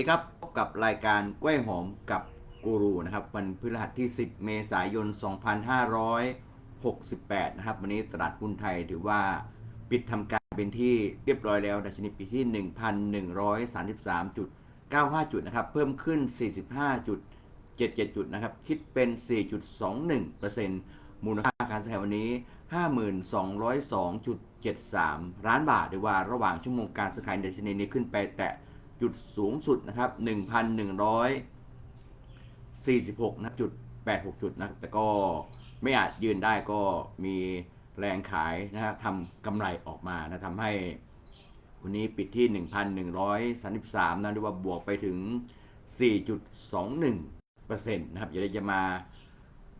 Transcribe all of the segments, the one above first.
ดีครับ พบกับรายการกล้วยหอมกับกูรูนะครับ วันพฤหัสที่ 10 เมษายน 2568 นะครับ วันนี้ตลาดหุ้นไทยถือว่าปิดทำการเป็นที่เรียบร้อยแล้ว ดัชนีปิดที่ 1,133.95 จุดนะครับ เพิ่มขึ้น 45.77 จุดนะครับ คิดเป็น 4.21%มูลค่าการซื้อขายวันนี้52,202.73 ล้านบาทหรือว่าระหว่างชั่วโมงการซื้อขายดัชนีนี้ขึ้นไปแตะ จุดสูงสุดนะครับ1,146นะจุด86 จุดนะแต่ก็ไม่อาจยืนได้ก็มีแรงขายนะครับทำกำไรออกมานะทำให้วันนี้ปิดที่ 1,133นะหรือว่าบวกไปถึง 4.21%นะครับเดี๋ยวเราจะมา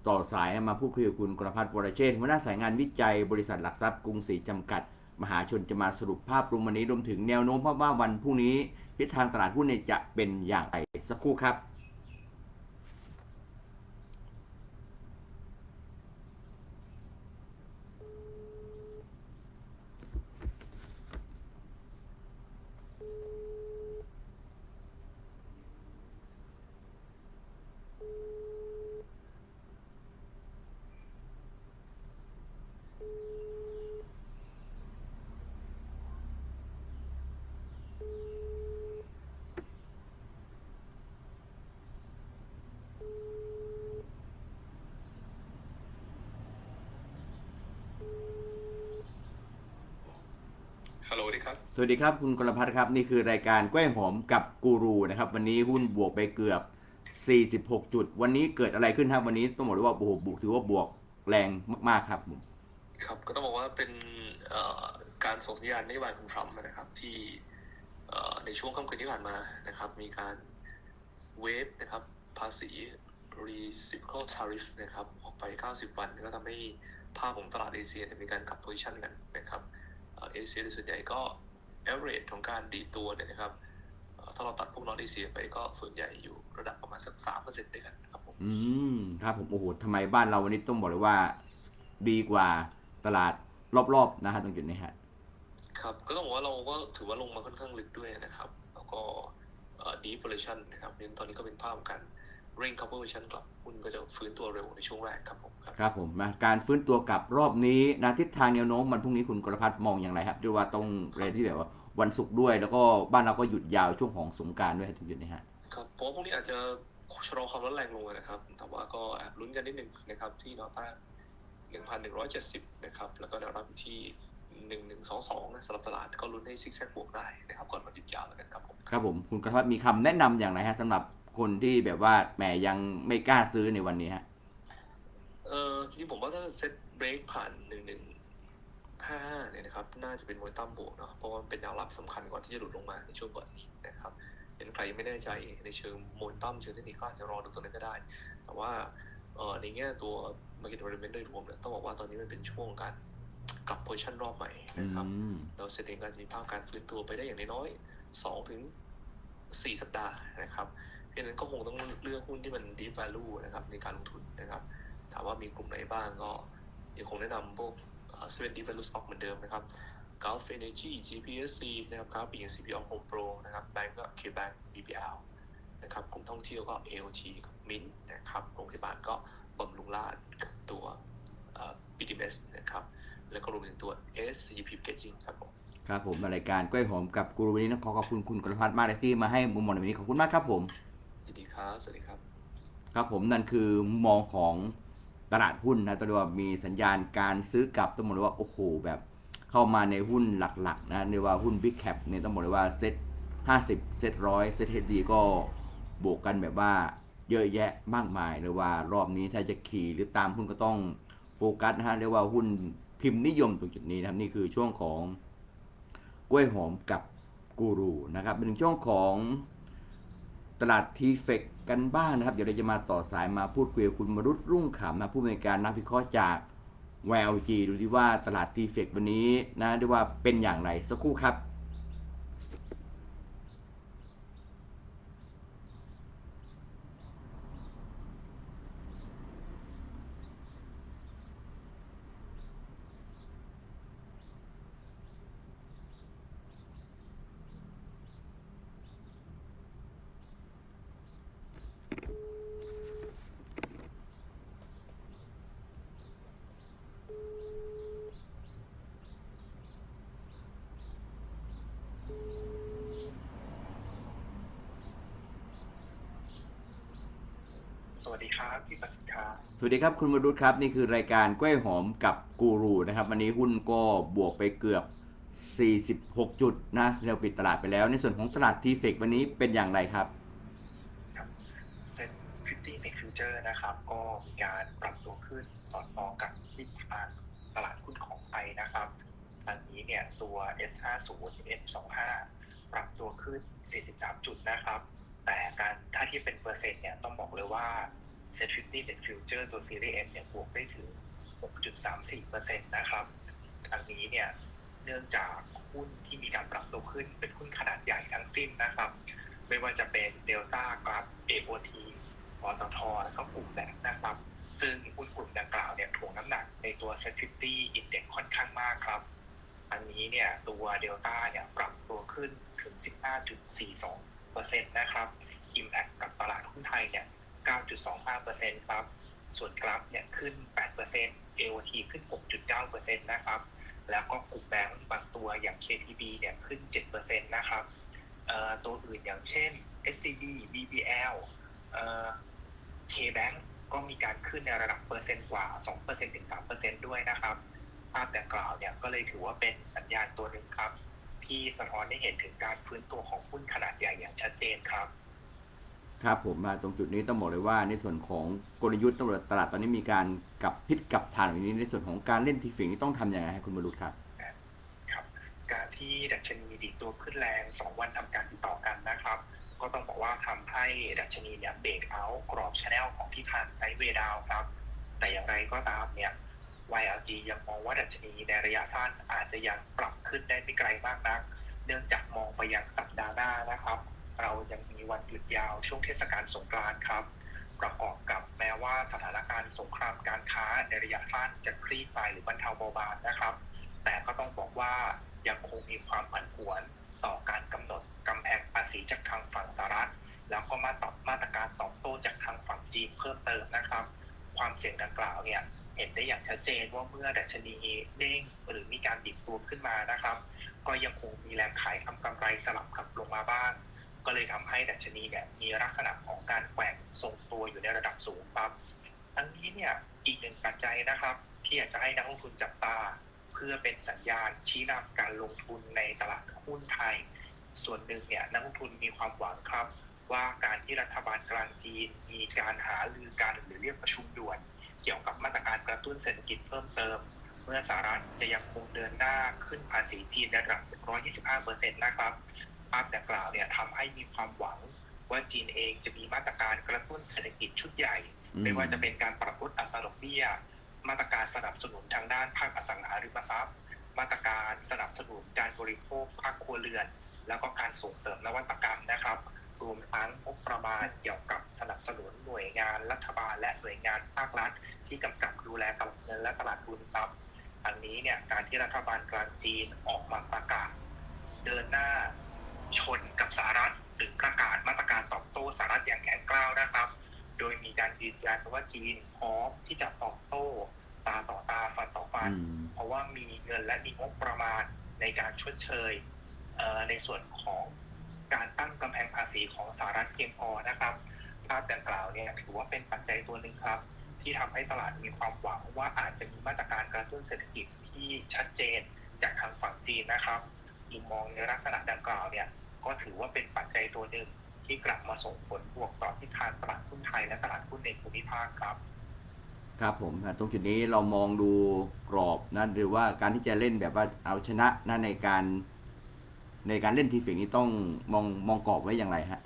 ต่อสายมาพูดคุยกับคุณกรพัฒน์วรเชษหัวหน้าสายงานวิจัยบริษัทหลักทรัพย์กรุงศรีจำกัด มหาชนจะมาสรุปภาพรวมวันนี้รวมถึงแนวโน้มเพราะว่าวันพรุ่งนี้ทิศทางตลาดหุ้นเนี่ยจะเป็นอย่างไรสักครู่ครับ ฮัลโหลดีครับ สวัสดีครับ คุณกรพัฒน์ครับ นี่คือรายการกล้วยหอมกับกูรูนะครับ วันนี้หุ้นบวกไปเกือบ 46 จุด วันนี้เกิดอะไรขึ้นครับ วันนี้ต้องบอกเลยว่าโอ้โหบวกถือว่าบวกแรงมากๆครับครับก็ต้องบอกว่าเป็นการส่งสัญญาณนโยบายคุณทรัมป์นะครับ ที่ในช่วงค่ำคืนที่ผ่านมานะครับ มีการเวฟนะครับ ภาษี reciprocal tariff นะครับ ออกไป 90 วันก็ทำให้ภาพของตลาดเอเชียมีการกลับโพซิชันกันนะครับเอเอเชียโดยส่วนใหญ่ก็ average ของการดีดตัวเนี่ยนะครับเอ่อถ้าเราตัดพวกนอตเอเชียไปก็ส่วนใหญ่อยู่ระดับประมาณสัก3%ด้วยกันครับผมอืมครับผมโอ้โหทำไมบ้านเราวันนี้ต้องบอกเลยว่าดีกว่าตลาดรอบๆนะฮะตรงจุดนี้ฮะครับก็ต้องบอกว่าเราก็ถือว่าลงมาค่อนข้างลึกด้วยนะครับ แล้วก็เอ่อ deep valuation นะครับเพราะฉะนั้นตอนนี้ก็เป็นภาพของการ เร่ง corporation กลับหุ้นก็จะฟื้นตัวเร็วในช่วงแรกครับผมครับครับผมมาการฟื้นตัวกลับรอบนี้นะทิศทางแนวโน้มมันพรุ่งนี้คุณกรพัฒน์มองอย่างไรครับด้วยว่าต้องเรียนที่แบบว่าวันศุกร์ด้วย แล้วก็บ้านเราก็หยุดยาวช่วงของสงกรารด้วยตรงจุดนี้ฮะครับเพราะว่าพวกนี้อาจจะชะลอความร้อนแรงลงนะครับ แต่ว่าก็แอบลุ้นกันนิดนึงนะครับที่แนวต้าน1,170 นะครับ แล้วก็แนวรับอยู่ที่1122นะสำหรับตลาดก็ลุ้นให้ซิกแซกบวกได้นะครับก่อนวันหยุดยาวแล้วกันครับผม ครับผม คุณกรพัฒน์มีคำแนะนำอย่างไรฮะสำหรับ คนที่แบบว่าแหมยังไม่กล้าซื้อในวันนี้ฮะ เออจริงๆผมว่าถ้าเซตเบรกผ่านหนึ่งหนึ่งห้าห้าเนี่ยนะครับ น่าจะเป็นมวยตั้มบวกเนาะเพราะว่ามันเป็นแนวรับสำคัญก่อนที่จะหลุดลงมาในช่วงก่อนนี้นะครับเห็นใครยังไม่แน่ใจในเชิงมวยตั้มเชิงเทคนิคก็อาจจะรอดูตัวนั้นก็ได้ แต่ว่าเออในแง่ตัว market environment โดยรวมเนี่ยต้องบอกว่าตอนนี้มันเป็นช่วงการกลับโพซิชันรอบใหม่นะครับอืมแล้วเซ็ตเองก็จะมีภาพการฟื้นตัวไปได้อย่างน้อยๆสองถึงสี่สัปดาห์นะครับเพ ราะฉะนั้นก็คงต้องเลือกหุ้นที่มัน deep value นะครับในการลงทุนนะครับ ถามว่ามีกลุ่มไหนบ้างก็ยังคงแนะนำพวกเซเว่น deep value stock เหมือนเดิมนะครับ Gulf Energy GPSC นะครับ Gulf อย่าง CPO Home Pro นะครับ Bank ก็ KBank BBL นะครับกลุ่มท่องเที่ยวก็ AOT กับ Mint นะครับโรงพยาบาลก็บำรุงราษฎร์กับตัว BDMs นะครับแล้วก็รวมถึงตัว SCP Packaging ครับผมครับผมรายการกล้วยหอมกับกูรูวันนี้ขอขอบคุณคุณกรพัฒน์มากเลยที่มาให้มุมมองในวันนี้ขอบคุณมากครับผม ยินดีครับ สวัสดีครับ ครับผมนั่นคือมองของตลาดหุ้นนะต้องเรียกว่ามีสัญญาณการซื้อกลับต้องบอกเลยว่าโอ้โหแบบเข้ามาในหุ้นหลักๆนะเรียกว่าหุ้น Big Cap เนี่ยต้องบอกเลยว่าเซ็ต50 เซ็ตร้อยเซ็ตเฮดีก็บวกกันแบบว่าเยอะแยะมากมายหรือว่ารอบนี้ถ้าจะขี่หรือตามหุ้นก็ต้องโฟกัสนะฮะเรียกว่าหุ้นพิมพ์นิยมตรงจุดนี้นะครับนี่คือช่วงของกล้วยหอมกับกูรูนะครับเป็นช่วงของ ตลาดทีเฟกกันบ้างนะครับ เดี๋ยวเราจะมาต่อสายมาพูดคุยกับคุณมรุษรุ่งขำนะผู้บริการนักวิเคราะห์จากแวลจีดูที่ว่าตลาดทีเฟกวันนี้นะเรียกว่าเป็นอย่างไรสักครู่ครับ สวัสดีครับพี่ประสิทธิ์ครับสวัสดีครับคุณวรุษครับ นี่คือรายการกล้วยหอมกับกูรูนะครับ วันนี้หุ้นก็บวกไปเกือบ 46 จุดนะเราปิดตลาดไปแล้ว ในส่วนของตลาดทีเฟกวันนี้เป็นอย่างไรครับเซ็น50 Net Future นะครับ ก็มีการปรับตัวขึ้นสอดคล้องกับทิศทางตลาดหุ้นของไทยนะครับอันนี้เนี่ยตัว S50 M25 ปรับตัวขึ้น 43 จุดนะครับ แต่การถ้าที่เป็นเปอร์เซ็นต์เนี่ยต้องบอกเลยว่า Set 50 Net Future ตัว Series M เนี่ยบวกได้ถึง 6.34%นะครับอันนี้เนี่ยเนื่องจากหุ้นที่มีการปรับตัวขึ้นเป็นหุ้นขนาดใหญ่ทั้งสิ้นนะครับ ไม่ว่าจะเป็นเดลต้ากราฟ AOT ปตทแล้วก็กลุ่มแบงค์นะครับ ซึ่งหุ้นกลุ่มดังกล่าวเนี่ยถ่วงน้ำหนักในตัว Set 50 Index ค่อนข้างมากครับ อันนี้เนี่ยตัวเดลต้าเนี่ยปรับตัวขึ้นถึง 15.42 นะครับ Impact กับตลาดหุ้นไทยเนี่ย 9.25%ครับ ส่วนกราฟเนี่ยขึ้น 8% AOT ขึ้น 6.9%นะครับ แล้วก็กลุ่มแบงก์บางตัวอย่าง KTB เนี่ยขึ้น 7%นะครับตัวอื่นอย่างเช่น SCB BBL เอ่อ KBank ก็มีการขึ้นในระดับเปอร์เซ็นต์กว่า 2%ถึง 3%ด้วยนะครับ ภาพดังกล่าวเนี่ยก็เลยถือว่าเป็นสัญญาณตัวหนึ่งครับ ที่สะท้อนให้เห็นถึงการฟื้นตัวของหุ้นขนาดใหญ่อย่างชัดเจนครับ ครับผมมาตรงจุดนี้ต้องบอกเลยว่าในส่วนของกลยุทธ์ตำรวจตลาดตอนนี้มีการกลับพิษกลับทางอย่างนี้ในส่วนของการเล่นทีเฟกนี่ต้องทำยังไงให้คุณวรุษครับครับ การที่ดัชนีดีดตัวขึ้นแรง2วันทำการติดต่อกันนะครับ ก็ต้องบอกว่าทำให้ดัชนีเนี่ยเบรกเอาท์กรอบชแนลของที่ผ่านไซด์เวย์ดาวน์ครับ แต่อย่างไรก็ตามเนี่ย YLG ยังมองว่าดัชนีในระยะสั้นอาจจะยังปรับขึ้นได้ไม่ไกลมากนัก เนื่องจากมองไปยังสัปดาห์หน้านะครับ เรายังมีวันหยุดยาวช่วงเทศกาลสงกรานต์ครับ ประกอบกับแม้ว่าสถานการณ์สงครามการค้าในระยะสั้นจะคลี่คลายหรือบรรเทาเบาบางนะครับ แต่ก็ต้องบอกว่ายังคงมีความผันผวนต่อการกำหนดกำแพงภาษีจากทางฝั่งสหรัฐ แล้วก็มาตอบมาตรการตอบโต้จากทางฝั่งจีนเพิ่มเติมนะครับ ความเสี่ยงดังกล่าวเนี่ย เห็นได้อย่างชัดเจนว่าเมื่อดัชนีเด้งหรือมีการดิบตัวขึ้นมานะครับ ก็ยังคงมีแรงขายทำกำไรสลับกับลงมาบ้าง ก็เลยทำให้ดัชนีเนี่ยมีลักษณะของการแกว่งทรงตัวอยู่ในระดับสูงครับทั้งนี้เนี่ยอีกหนึ่งปัจจัยนะครับ ที่อยากจะให้นักลงทุนจับตา เพื่อเป็นสัญญาณชี้นำการลงทุนในตลาดหุ้นไทย ส่วนหนึ่งเนี่ยนักลงทุนมีความหวังครับว่าการที่รัฐบาลกลางจีนมีการหารือกันหรือเรียกประชุมด่วน เกี่ยวกับมาตรการกระตุ้นเศรษฐกิจเพิ่มเติม เมื่อสหรัฐจะยังคงเดินหน้าขึ้นภาษีจีนในระดับ 125%นะครับ ภาพดังกล่าวเนี่ยทำให้มีความหวังว่าจีนเองจะมีมาตรการกระตุ้นเศรษฐกิจชุดใหญ่อืมไม่ว่าจะเป็นการปรับลดอัตราดอกเบี้ย มาตรการสนับสนุนทางด้านภาคอสังหาริมทรัพย์ มาตรการสนับสนุนการบริโภคภาคครัวเรือน แล้วก็การส่งเสริมนวัตกรรมนะครับ รวมทั้งงบประมาณเกี่ยวกับสนับสนุนหน่วยงานรัฐบาล และหน่วยงานภาครัฐ ที่กำกับดูแลตลาดเงินและตลาดทุนครับอันนี้เนี่ยการที่รัฐบาลกลางจีนออกมาประกาศ เดินหน้าชนกับสหรัฐหรือประกาศมาตรการตอบโต้สหรัฐอย่างแข็งกร้าวนะครับ โดยมีการยืนยันว่าจีนพร้อมที่จะตอบโต้ตาต่อตาฟันต่อฟันอืมเพราะว่ามีเงินและมีงบประมาณในการชดเชยเอ่อในส่วนของ การตั้งกำแพงภาษีของสหรัฐเพียงพอนะครับ ภาพดังกล่าวเนี่ยถือว่าเป็นปัจจัยตัวหนึ่งครับ ที่ทำให้ตลาดมีความหวังว่าอาจจะมีมาตรการกระตุ้นเศรษฐกิจที่ชัดเจนจากทางฝั่งจีนนะครับมุมมองในลักษณะดังกล่าวเนี่ยก็ถือว่าเป็นปัจจัยตัวหนึ่งที่กลับมาส่งผลบวกต่อทิศทางตลาดหุ้นไทยและตลาดหุ้นในภูมิภาคครับครับผมตรงจุดนี้เรามองดูกรอบนะหรือว่าการที่จะเล่นแบบว่าเอาชนะนะในการ ในการเล่นทีเฟกนี้ต้องมองมองกรอบไว้อย่างไรฮะ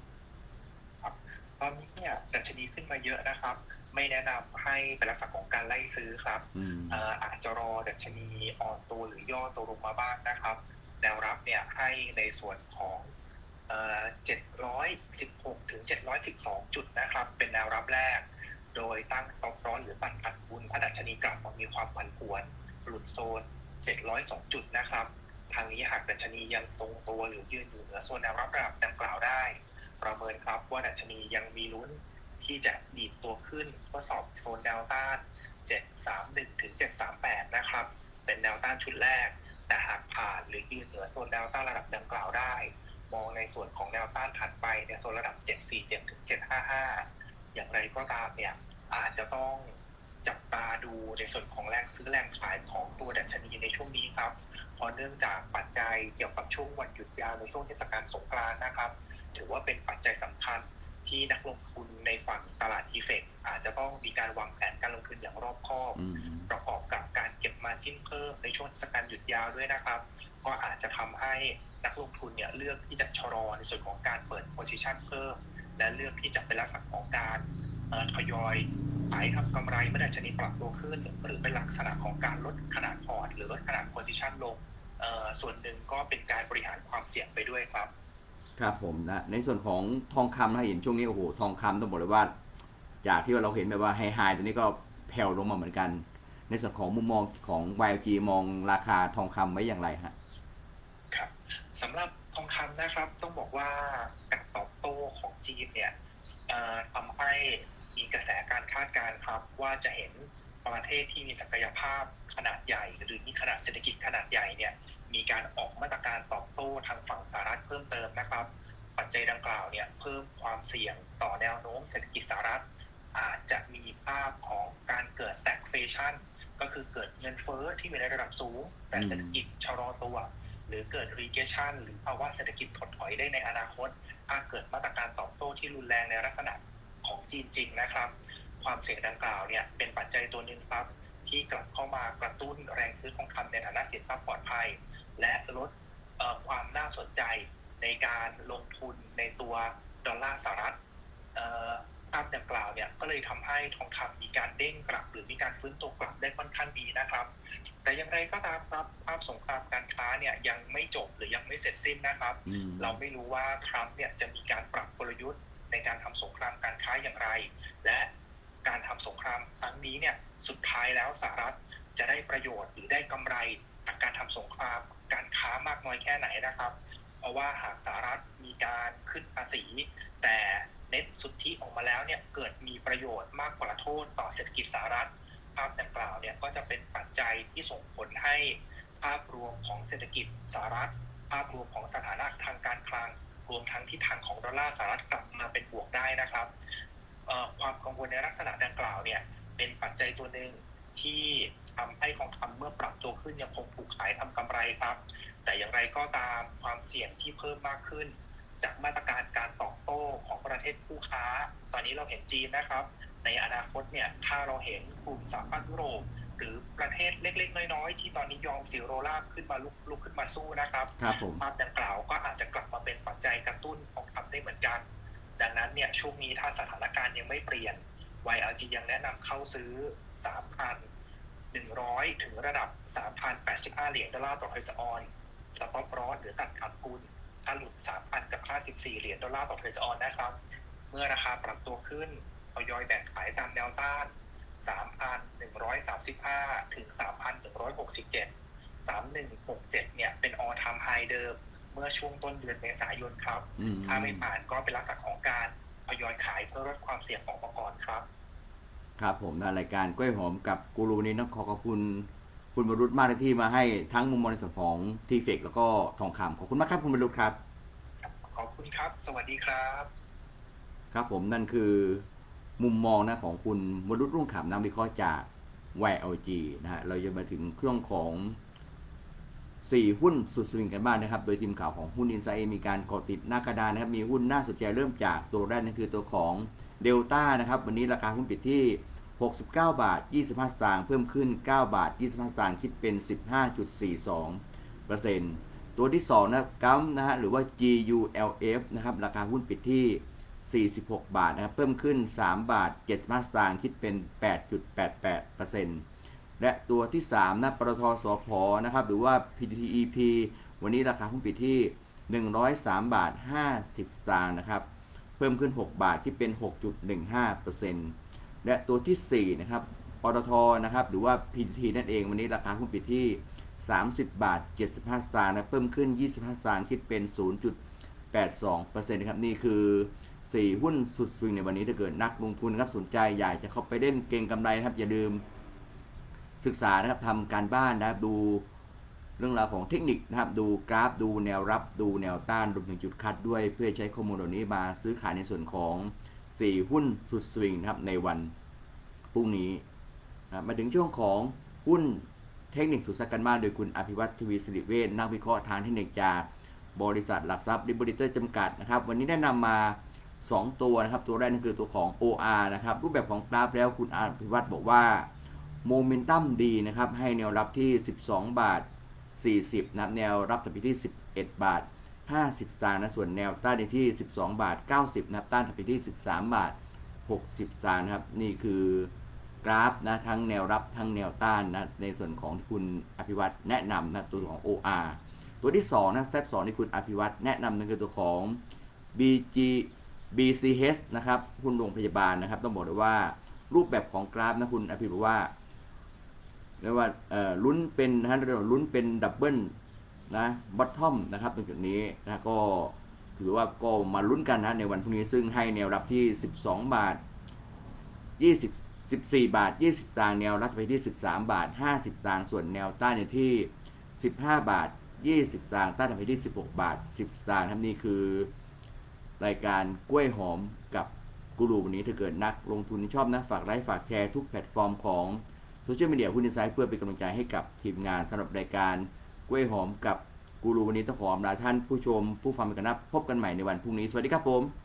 ตอนนี้เนี่ยดัชนีขึ้นมาเยอะนะครับ ไม่แนะนำให้เป็นลักษณะของการไล่ซื้อครับอืมเอ่ออาจจะรอดัชนีอ่อนตัวหรือย่อตัวลงมาบ้างนะครับแนวรับเนี่ยให้ในส่วนของเอ่อ716 ถึง 712 จุดนะครับ เป็นแนวรับแรก โดยตั้งสต็อปร้อนหรือตัดขาดทุนถ้าดัชนีกลับมามีความผันผวน หลุดโซน 702 จุดนะครับ ทางนี้หากดัชนียังทรงตัวหรือยืนอยู่เหนือโซนแนวรับระดับดังกล่าวได้ ประเมินครับว่าดัชนียังมีลุ้นที่จะดีดตัวขึ้นทดสอบโซนแนวต้าน 731 ถึง 738 นะครับ เป็นแนวต้านชุดแรก แต่หากผ่านหรือยืนเหนือโซนแนวต้านระดับดังกล่าวได้ มองในส่วนของแนวต้านถัดไปในโซนระดับ 747 ถึง 755 อย่างไรก็ตามเนี่ยอาจจะต้องจับตาดูในส่วนของแรงซื้อแรงขายของตัวดัชนีในช่วงนี้ครับ ราะเนื่องจากปัจจัยเกี่ยวกับช่วงวันหยุดยาวในช่วงเทศกาลสงกรานต์นะครับ ถือว่าเป็นปัจจัยสำคัญที่นักลงทุนในฝั่งตลาดอีเฟกอาจจะต้องมีการวางแผนการลงทุนอย่างรอบคอบอืมประกอบกับการเก็บมาจิ้นเพิ่มในช่วงเทศกาลหยุดยาวด้วยนะครับ ก็อาจจะทำให้นักลงทุนเนี่ยเลือกที่จะชะลอในส่วนของการเปิดโพซิชันเพิ่ม และเลือกที่จะเป็นลักษณะของการเอ่อทยอยขายทำกำไรเมื่อดัชนีปรับตัวขึ้น หรือเป็นลักษณะของการลดขนาดพอร์ตหรือลดขนาดโพซิชันลงเอ่อ ส่วนหนึ่งก็เป็นการบริหารความเสี่ยงไปด้วยครับ ครับผมนะในส่วนของทองคำนะเห็นช่วงนี้โอ้โหทองคำต้องบอกเลยว่า จากที่ว่าเราเห็นแบบว่าไฮไฮตัวนี้ก็แผ่วลงมาเหมือนกัน ในส่วนของมุมมองของ YG มองราคาทองคำไว้อย่างไรฮะครับสำหรับทองคำนะครับต้องบอกว่าการตอบโต้ของจีนเนี่ยเอ่อทำให้มีกระแสการคาดการณ์ครับว่าจะเห็น ประเทศที่มีศักยภาพขนาดใหญ่ หรือมีขนาดเศรษฐกิจขนาดใหญ่เนี่ยมีการออกมาตรการตอบโต้ทางฝั่งสหรัฐเพิ่มเติมนะครับ ปัจจัยดังกล่าวเนี่ยเพิ่มความเสี่ยงต่อแนวโน้มเศรษฐกิจสหรัฐ อาจจะมีภาพของการเกิด stagflation ก็คือเกิดเงินเฟ้อที่มีในระดับสูง แต่เศรษฐกิจชะลอตัว หรือเกิด recession หรือภาวะเศรษฐกิจถดถอยได้ในอนาคตถ้าเกิดมาตรการตอบโต้ที่รุนแรงในลักษณะของจีนจริงนะครับ ความเสี่ยงดังกล่าวเนี่ยเป็นปัจจัยตัวหนึ่งครับ ที่กลับเข้ามากระตุ้นแรงซื้อทองคำในฐานะสินทรัพย์ปลอดภัย และลดเอ่อความน่าสนใจในการลงทุนในตัวดอลลาร์สหรัฐเอ่อภาพดังกล่าวเนี่ยก็เลยทำให้ทองคำมีการเด้งกลับ หรือมีการฟื้นตัวกลับได้ค่อนข้างดีนะครับ แต่อย่างไรก็ตามครับภาพสงครามการค้าเนี่ยยังไม่จบหรือยังไม่เสร็จสิ้นนะครับอืมเราไม่รู้ว่าทรัมป์เนี่ยจะมีการปรับกลยุทธ์ในการทำสงครามการค้าอย่างไร และ การทำสงครามครั้งนี้เนี่ยสุดท้ายแล้วสหรัฐจะได้ประโยชน์หรือได้กำไรจากการทำสงครามการค้ามากน้อยแค่ไหนนะครับ เพราะว่าหากสหรัฐมีการขึ้นภาษี แต่เน็ตสุทธิออกมาแล้วเนี่ยเกิดมีประโยชน์มากกว่าโทษต่อเศรษฐกิจสหรัฐภาพดังกล่าวเนี่ยก็จะเป็นปัจจัยที่ส่งผลให้ภาพรวมของเศรษฐกิจสหรัฐ ภาพรวมของสถานะทางการคลัง รวมทั้งทิศทางของดอลลาร์สหรัฐกลับมาเป็นบวกได้นะครับ ความกังวลในลักษณะดังกล่าวเนี่ย เป็นปัจจัยตัวหนึ่งที่ทำให้ทองคำเมื่อปรับตัวขึ้นยังคงถูกขายทำกำไรครับ แต่อย่างไรก็ตามความเสี่ยงที่เพิ่มมากขึ้น จากมาตรการการตอบโต้ของประเทศคู่ค้า ตอนนี้เราเห็นจีนนะครับ ในอนาคตเนี่ยถ้าเราเห็นกลุ่มสหภาพยุโรปหรือประเทศเล็กๆ น้อยๆ ที่ตอนนี้ยอมเสียโรลาบขึ้นมาลุกลุกขึ้นมาสู้นะครับครับผมภาพดังกล่าวก็อาจจะกลับมาเป็นปัจจัยกระตุ้นของคำได้เหมือนกัน ดังนั้นเนี่ยช่วงนี้ถ้าสถานการณ์ยังไม่เปลี่ยน YLG ยังแนะนำเข้าซื้อ 3,100 ถึงระดับ 3,085 เหรียญดอลลาร์ต่อเทรซออนสต็อปรอสหรือตัดขาดทุนถ้าหลุด 3,000 กับ 54 เหรียญดอลลาร์ต่อเทรซออนนะครับ เมื่อราคาปรับตัวขึ้นทยอยแบ่งขายตามแนวต้าน 3,135 ถึง 3,167 3167 เนี่ยเป็น all time high เดิม เมื่อช่วงต้นเดือนเมษายนครับอืมถ้าไม่ผ่านก็เป็นลักษณะของการทยอยขายเพื่อลดความเสี่ยงของประกอบครับ ครับผมนะรายการกล้วยหอมกับกูรูนี้ต้องขอขอบคุณคุณบรรลุมากที่มาให้ทั้งมุมมองในส่วนของทีเฟกแล้วก็ทองคำขอบคุณมากครับคุณบรรลุครับ ขอบคุณครับ สวัสดีครับ ครับผมนั่นคือมุมมองนะของคุณวรุษรุ่งขำนักวิเคราะห์จาก YLG นะฮะเราจะมาถึงเครื่องของ 4 หุ้นสุดสวิงกันบ้างนะครับ โดยทีมข่าวของหุ้นอินไซด์มีการกดติดหน้ากระดานนะครับ มีหุ้นน่าสนใจเริ่มจากตัวแรกนั่นคือตัวของเดลต้านะครับ วันนี้ราคาหุ้นปิดที่ 69 บาท 25 สตางค์เพิ่มขึ้น 9 บาท 25 สตางค์คิดเป็น 15.42เปอร์เซ็นต์ตัวที่ 2 นะครับกัมนะฮะหรือว่า GULF นะครับ ราคาหุ้นปิดที่ 46 บาทนะครับ เพิ่มขึ้น 3 บาท 75 สตางค์คิดเป็น 8.88เปอร์เซ็นต์ และตัวที่3นะปตทสพนะครับหรือว่า PTEP วันนี้ราคาหุ้นปิดที่ 103 บาท 50 สตางค์นะครับเพิ่มขึ้น 6 บาทที่เป็น 6.15%และตัวทีสี่4นะครับปตทนะครับหรือว่า PTT นั่นเองวันนี้ราคาหุ้นปิดที่ 30 บาท 75 สตางค์นะเพิ่มขึ้น 25 สตางค์คิดเป็น 0.82%นะครับนี่คือ 4 หุ้นสุดสวิงในวันนี้ถ้าเกิดนักลงทุนนะครับสนใจอยากจะเข้าไปเล่นเก่งกำไรนะครับอย่าลืม ศึกษานะครับทำการบ้านนะครับดูเรื่องราวของเทคนิคนะครับ ดูกราฟดูแนวรับดูแนวต้านรวมถึงจุดคัดด้วย เพื่อใช้ข้อมูลเหล่านี้มาซื้อขายในส่วนของ 4 หุ้นสุดสวิงนะครับในวันพรุ่งนี้นะมาถึงช่วงของหุ้นเทคนิคสุดสักกันมากโดยคุณอภิวัตทวีสิริเวชนักวิเคราะห์ทางเทคนิคจากบริษัทหลักทรัพย์ดิบริเตอร์จำกัดนะครับ วันนี้แนะนำมา 2 ตัวนะครับ ตัวแรกนั่นคือตัวของ OR นะครับ รูปแบบของกราฟแล้วคุณอภิวัตบอกว่า โมเมนตัมดีนะครับ ให้แนวรับที่ 12 บาท 40นะครับแนวรับถัดไปที่ 11 บาท 50สตางค์นะส่วนแนวต้านในที่ 12 บาท 90นะครับต้านถัดไปที่ 13 บาท 60สตางค์นะครับนี่คือกราฟนะทั้งแนวรับทั้งแนวต้านนะในส่วนของที่คุณอภิวัตแนะนำนะตัวของ OR ตัวที่2นะแซฟ2ที่คุณอภิวัตแนะนำนั่นคือตัวของ BG BCH นะครับหุ้นโรงพยาบาลนะครับ ต้องบอกเลยว่ารูปแบบของกราฟนะคุณอภิบอกว่า เรียกว่าลุ้นเป็นนะฮะเรียกว่าลุ้นเป็นดับเบิลนะบอททอมนะครับตรงจุดนี้นะก็ถือว่าก็มาลุ้นกันนะในวันพรุ่งนี้ซึ่งให้แนวรับที่ 12 บาท 20 14 บาท 20สตางแนวรับไปที่ 13 บาท 50สตางส่วนแนวต้านในที่ 15 บาท 20สตางต้านไปที่ 16 บาท 10สตางครับนี่คือ รายการกล้วยหอมกับกูรูวันนี้ถ้าเกิดนักลงทุนชอบนะฝากไลค์ฝากแชร์ทุกแพลตฟอร์มของ โซเชียลมีเดียหุ้นอินไซด์เพื่อเป็นกำลังใจให้กับทีมงานสำหรับรายการกล้วยหอมกับกูรูวันนี้ต้องขออำลาท่านผู้ชมผู้ฟังไปกันนะพบกันใหม่ในวันพรุ่งนี้ สวัสดีครับผม